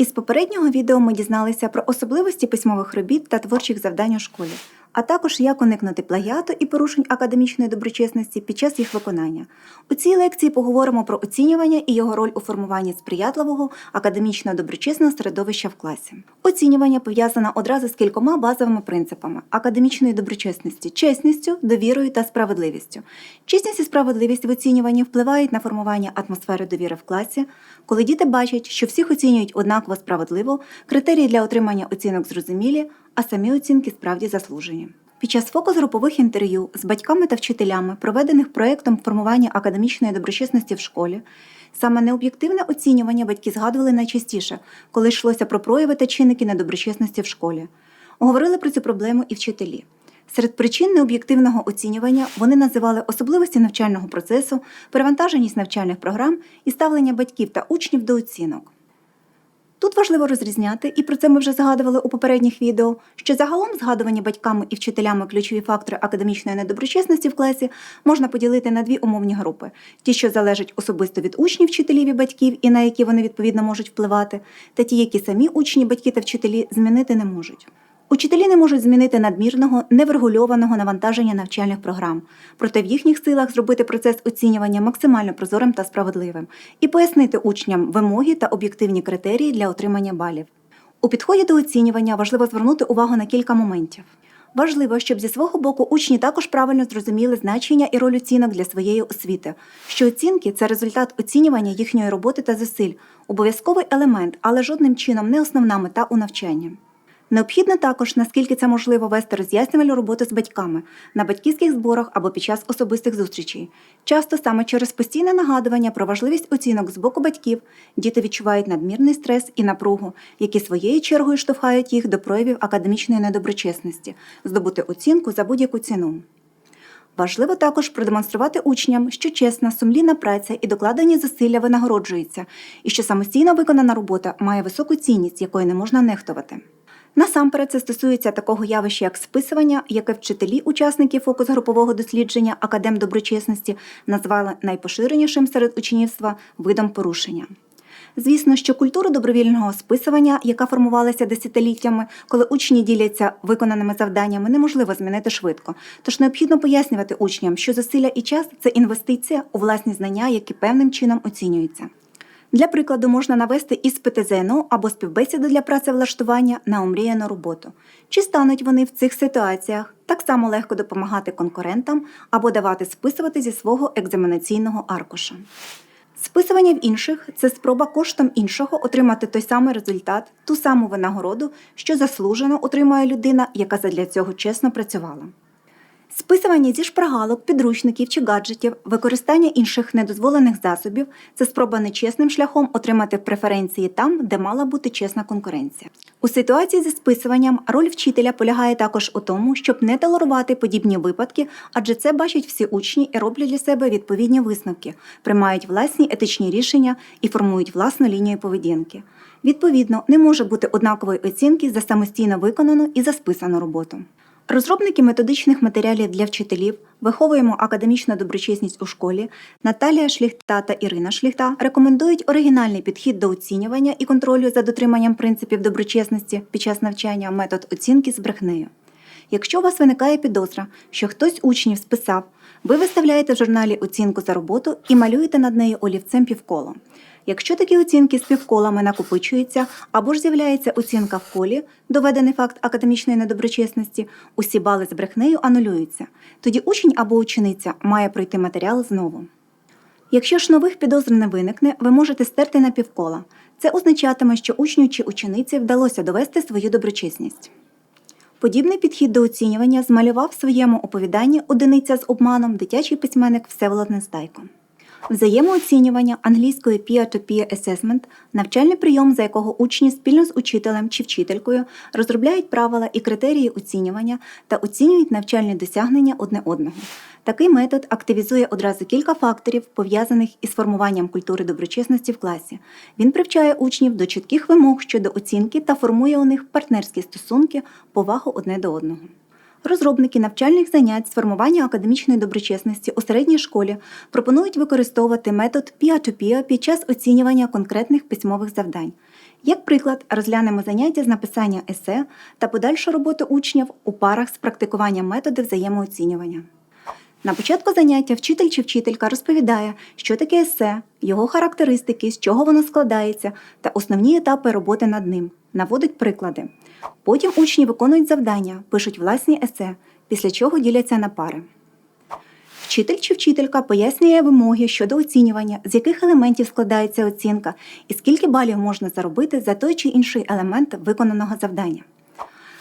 Із попереднього відео ми дізналися про особливості письмових робіт та творчих завдань у школі, а також як уникнути плагіату і порушень академічної доброчесності під час їх виконання. У цій лекції поговоримо про оцінювання і його роль у формуванні сприятливого академічно доброчесного середовища в класі. Оцінювання пов'язане одразу з кількома базовими принципами академічної доброчесності, чесністю, довірою та справедливістю. Чесність і справедливість в оцінюванні впливають на формування атмосфери довіри в класі, коли діти бачать, що всіх оцінюють однаково справедливо, критерії для отримання оцінок зрозумілі, а самі оцінки справді заслужені. Під час фокус-групових інтерв'ю з батьками та вчителями, проведених проєктом формування академічної доброчесності в школі, саме необ'єктивне оцінювання батьки згадували найчастіше, коли йшлося про прояви та чинники недоброчесності в школі. Говорили про цю проблему і вчителі. Серед причин необ'єктивного оцінювання вони називали особливості навчального процесу, перевантаженість навчальних програм і ставлення батьків та учнів до оцінок. Тут важливо розрізняти, і про це ми вже згадували у попередніх відео, що загалом згадувані батьками і вчителями ключові фактори академічної недоброчесності в класі можна поділити на дві умовні групи: ті, що залежать особисто від учнів, вчителів і батьків, і на які вони відповідно можуть впливати, та ті, які самі учні, батьки та вчителі змінити не можуть. Учителі не можуть змінити надмірного, неврегульованого навантаження навчальних програм, проте в їхніх силах зробити процес оцінювання максимально прозорим та справедливим і пояснити учням вимоги та об'єктивні критерії для отримання балів. У підході до оцінювання важливо звернути увагу на кілька моментів. Важливо, щоб зі свого боку учні також правильно зрозуміли значення і роль оцінок для своєї освіти, що оцінки це результат оцінювання їхньої роботи та зусиль, обов'язковий елемент, але жодним чином не основна мета у навчанні. Необхідно також, наскільки це можливо, вести роз'яснювальну роботу з батьками на батьківських зборах або під час особистих зустрічей. Часто саме через постійне нагадування про важливість оцінок з боку батьків діти відчувають надмірний стрес і напругу, які своєю чергою штовхають їх до проявів академічної недоброчесності, здобути оцінку за будь-яку ціну. Важливо також продемонструвати учням, що чесна, сумлінна праця і докладені зусилля винагороджуються, і що самостійно виконана робота має високу цінність, якої не можна нехтувати. Насамперед це стосується такого явища, як списування, яке вчителі, учасники фокус-групового дослідження Академ доброчесності назвали найпоширенішим серед учнівства видом порушення. Звісно, що культура добровільного списування, яка формувалася десятиліттями, коли учні діляться виконаними завданнями, неможливо змінити швидко. Тож необхідно пояснювати учням, що зусилля і час це інвестиція у власні знання, які певним чином оцінюються. Для прикладу можна навести іспити ЗНО або співбесіди для працевлаштування на омріяну роботу. Чи стануть вони в цих ситуаціях так само легко допомагати конкурентам або давати списувати зі свого екзаменаційного аркуша? Списування в інших це спроба коштом іншого отримати той самий результат, ту саму винагороду, що заслужено отримує людина, яка задля цього чесно працювала. Списування зі шпаргалок, підручників чи гаджетів, використання інших недозволених засобів це спроба нечесним шляхом отримати преференції там, де мала бути чесна конкуренція. У ситуації зі списуванням роль вчителя полягає також у тому, щоб не толерувати подібні випадки, адже це бачать всі учні і роблять для себе відповідні висновки, приймають власні етичні рішення і формують власну лінію поведінки. Відповідно, не може бути однакової оцінки за самостійно виконану і за списану роботу. Розробники методичних матеріалів для вчителів виховуємо академічну доброчесність у школі. Наталія Шліхта та Ірина Шліхта рекомендують оригінальний підхід до оцінювання і контролю за дотриманням принципів доброчесності під час навчання метод оцінки з брехнею. Якщо у вас виникає підозра, що хтось учнів списав, ви виставляєте в журналі оцінку за роботу і малюєте над нею олівцем півколо. Якщо такі оцінки з півколами накопичуються або ж з'являється оцінка в колі, доведений факт академічної недоброчесності, усі бали з брехнею анулюються. Тоді учень або учениця має пройти матеріал знову. Якщо ж нових підозр не виникне, ви можете стерти на півкола. Це означатиме, що учню чи учениці вдалося довести свою доброчесність. Подібний підхід до оцінювання змалював в своєму оповіданні одиниця з обманом дитячий письменник Всеволод Нестайко. Взаємооцінювання англійською peer-to-peer assessment – навчальний прийом, за якого учні спільно з учителем чи вчителькою розробляють правила і критерії оцінювання та оцінюють навчальні досягнення одне одного. Такий метод активізує одразу кілька факторів, пов'язаних із формуванням культури доброчесності в класі. Він привчає учнів до чітких вимог щодо оцінки та формує у них партнерські стосунки, повагу одне до одного. Розробники навчальних занять з формування академічної доброчесності у середній школі пропонують використовувати метод peer-to-peer під час оцінювання конкретних письмових завдань. Як приклад, розглянемо заняття з написання есе та подальшу роботу учнів у парах з практикуванням методів взаємооцінювання. На початку заняття вчитель чи вчителька розповідає, що таке есе, його характеристики, з чого воно складається та основні етапи роботи над ним, наводить приклади. Потім учні виконують завдання, пишуть власні есе, після чого діляться на пари. Вчитель чи вчителька пояснює вимоги щодо оцінювання, з яких елементів складається оцінка і скільки балів можна заробити за той чи інший елемент виконаного завдання.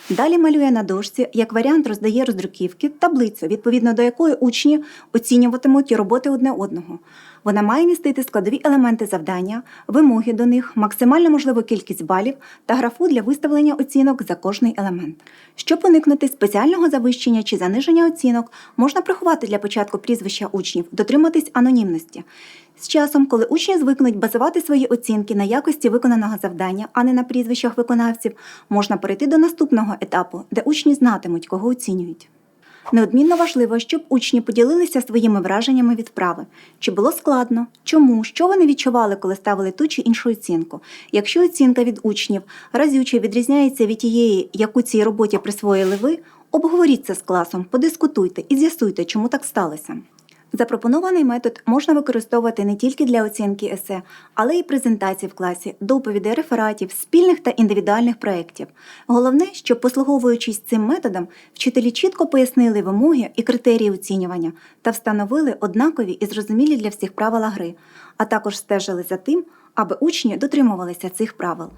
Далі малює на дошці, як варіант роздає роздруківки, таблицю, відповідно до якої учні оцінюватимуть роботи одне одного. Вона має містити складові елементи завдання, вимоги до них, максимально можливу кількість балів та графу для виставлення оцінок за кожний елемент. Щоб уникнути спеціального завищення чи заниження оцінок, можна приховати для початку прізвища учнів, дотриматись анонімності. З часом, коли учні звикнуть базувати свої оцінки на якості виконаного завдання, а не на прізвищах виконавців, можна перейти до наступного етапу, де учні знатимуть, кого оцінюють. Неодмінно важливо, щоб учні поділилися своїми враженнями від вправи. Чи було складно, чому, що вони відчували, коли ставили ту чи іншу оцінку. Якщо оцінка від учнів разюче відрізняється від тієї, яку цій роботі присвоїли ви, обговоріть це з класом, подискутуйте і з'ясуйте, чому так сталося. Запропонований метод можна використовувати не тільки для оцінки есе, але й презентацій в класі, доповідей, рефератів, спільних та індивідуальних проєктів. Головне, щоб, послуговуючись цим методом, вчителі чітко пояснили вимоги і критерії оцінювання та встановили однакові і зрозумілі для всіх правила гри, а також стежили за тим, аби учні дотримувалися цих правил.